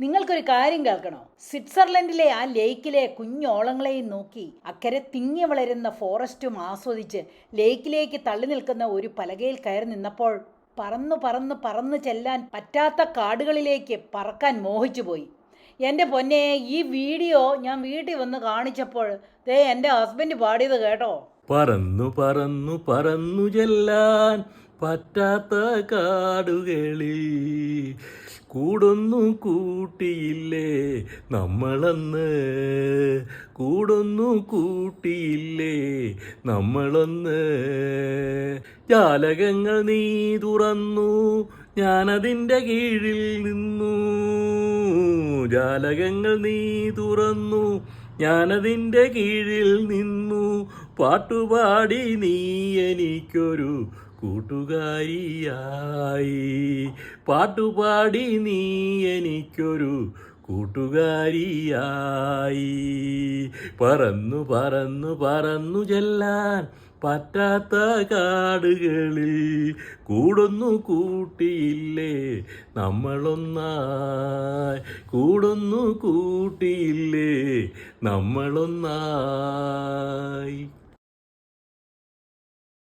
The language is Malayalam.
നിങ്ങൾക്കൊരു കാര്യം കേൾക്കണോ? സ്വിറ്റ്സർലൻഡിലെ ആ ലേക്കിലെ കുഞ്ഞോളങ്ങളെയും നോക്കി അക്കരെ തിങ്ങി വളരുന്ന ഫോറസ്റ്റും ആസ്വദിച്ച് ലേക്കിലേക്ക് തള്ളി നിൽക്കുന്ന ഒരു പലകയിൽ കയറി നിന്നപ്പോൾ പറന്നു പറന്ന് പറന്ന് ചെല്ലാൻ പറ്റാത്ത കാടുകളിലേക്ക് പറക്കാൻ മോഹിച്ചുപോയി എന്റെ പൊന്നെ ഈ വീഡിയോ ഞാൻ വീട്ടിൽ വന്ന് കാണിച്ചപ്പോൾ ദേ എന്റെ ഹസ്ബൻഡ് പാടിയത് കേട്ടോ. പറന്നു പറന്നു പറന്നു ചെല്ലാൻ പറ്റാത്ത കാടുകളിൽ കൂടൊന്നു കൂട്ടിയില്ലേ നമ്മളന്ന്? കൂടൊന്നു കൂട്ടിയില്ലേ നമ്മളൊന്ന്? ജാലകങ്ങൾ നീ തുറന്നു ഞാനതിന്റെ കീഴിൽ നിന്നു. ജാലകങ്ങൾ നീ തുറന്നു ഞാനതിന്റെ കീഴിൽ നിന്നു. പാട്ടുപാടി നീ എനിക്കൊരു കൂട്ടുകാരിയായി. പാട്ടുപാടി നീ എനിക്കൊരു കൂട്ടുകാരിയായി. പറന്നു പറന്നു പറന്നു ചെല്ലാൻ പറ്റാത്ത കാടുകളിൽ കൂടൊന്നു കൂട്ടിയില്ലേ നമ്മളൊന്നായി. കൂടൊന്നു കൂട്ടിയില്ലേ നമ്മളൊന്നായി.